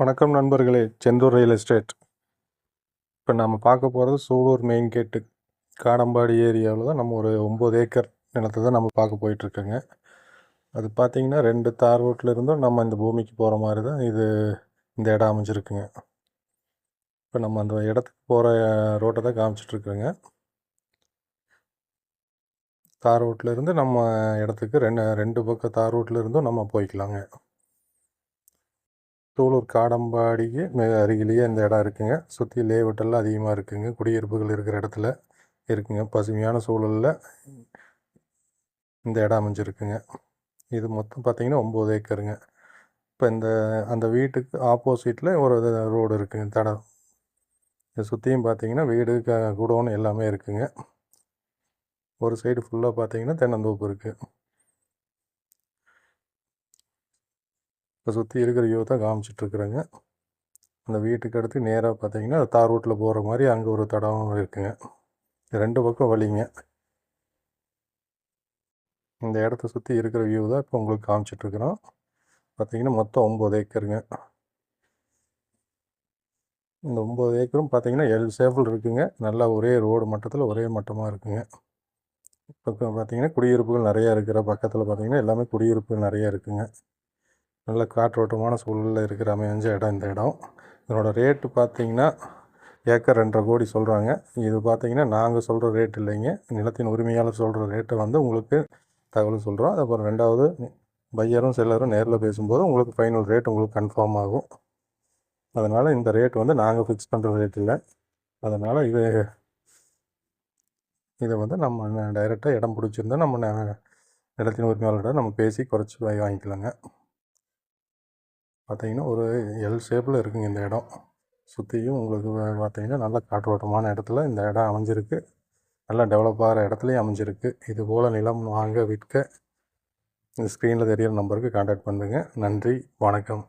வணக்கம் நண்பர்களே Senthur real estate இப்போ நம்ம பார்க்க போகிறது சூலூர் மெயின் கேட்டு காடம்பாடி ஏரியாவில் தான் நம்ம ஒரு ஒம்பது ஏக்கர் நிலத்தை தான் நம்ம பார்க்க போயிட்டுருக்கோங்க. அது பார்த்திங்கன்னா ரெண்டு தார் ரோட்டில் இருந்தும் நம்ம இந்த பூமிக்கு போகிற மாதிரி தான் இது இந்த இடம் அமைஞ்சிருக்குங்க. இப்போ நம்ம அந்த இடத்துக்கு போகிற ரோட்டை தான் காமிச்சிட்ருக்குறோங்க தார் ரோட்டில் இருந்து நம்ம இடத்துக்கு ரெண்டு ரெண்டு பக்கம் தார் ரோட்டில் இருந்தும் நம்ம போய்க்கலாங்க. தூளூர் காடம்பாடிக்கு மிக அருகிலேயே இந்த இடம் இருக்குங்க. சுற்றி லேவுட்டெல்லாம் அதிகமாக இருக்குங்க. குடியிருப்புகள் இருக்கிற இடத்துல இருக்குங்க. பசுமையான சூழலில் இந்த இடம் அமைஞ்சிருக்குங்க. இது மொத்தம் பார்த்திங்கன்னா ஒம்பது ஏக்கருங்க. இப்போ இந்த அந்த வீட்டுக்கு ஆப்போசிட்டில் ஒரு ரோடு இருக்குங்க. தடம். இதை சுற்றியும் பார்த்தீங்கன்னா வீடு க குடோன் எல்லாமே இருக்குங்க. ஒரு சைடு ஃபுல்லாக பார்த்தீங்கன்னா தென்னந்தோப்பு இருக்குது இப்போ சுற்றி இருக்கிற வியூ தான் காமிச்சிட்ருக்குறேங்க. அந்த வீட்டுக்கு அடுத்து நேராக பார்த்தீங்கன்னா தார் ரோட்டில் போகிற மாதிரி அங்கே ஒரு தடம் இருக்குங்க. ரெண்டு பக்கம் வழிங்க. இந்த இடத்த சுற்றி இருக்கிற வியூ தான் இப்போ உங்களுக்கு காமிச்சிட்ருக்குறோம். பார்த்தீங்கன்னா மொத்தம் ஒம்பது ஏக்கருங்க. இந்த ஒம்பது ஏக்கரும் பார்த்தீங்கன்னா எல் சேஃபில் இருக்குங்க. நல்லா ஒரே ரோடு மட்டத்தில் ஒரே மட்டமாக இருக்குங்க. இப்போ பார்த்தீங்கன்னா குடியிருப்புகள் நிறையா இருக்கிற பக்கத்தில் பார்த்தீங்கன்னா எல்லாமே குடியிருப்புகள் நிறையா இருக்குங்க. நல்ல காற்றோட்டமான சூழலில் இருக்கிற அமைஞ்ச இடம் இந்த இடம். இதனோட ரேட்டு பார்த்திங்கன்னா ஏக்கர் ரெண்டரை கோடி சொல்கிறாங்க இது பார்த்திங்கன்னா நாங்கள் சொல்கிற ரேட் இல்லைங்க. நிலத்தின் உரிமையாளர் சொல்கிற ரேட்டை வந்து உங்களுக்கு தகவல் சொல்கிறோம் அதுக்கப்புறம் ரெண்டாவது பையரும் செல்லரும் நேரில் பேசும்போது உங்களுக்கு ஃபைனல் ரேட் உங்களுக்கு கன்ஃபார்ம் ஆகும். அதனால் இந்த ரேட் வந்து நாங்கள் ஃபிக்ஸ் பண்ணுற ரேட் இல்லை. அதனால் இது இதை வந்து நம்ம டைரெக்டாக இடம் பிடிச்சிருந்தா நம்ம நிலத்தின் உரிமையாளர்கிட்ட நம்ம பேசி குறைச்சி வாங்கிக்கலாங்க. பார்த்தீங்கன்னா ஒரு எல் ஷேப்பில் இருக்குங்க இந்த இடம். சுற்றியும் உங்களுக்கு பார்த்தீங்கன்னா நல்ல காற்றோட்டமான இடத்துல இந்த இடம் அமைஞ்சிருக்கு. நல்லா டெவலப் ஆகிற இடத்துலையும் அமைஞ்சிருக்கு. இது போல் நிலம் வாங்க விற்க இந்த ஸ்க்ரீனில் தெரியிற நம்பருக்கு காண்டாக்ட் பண்ணுங்கள் நன்றி வணக்கம்.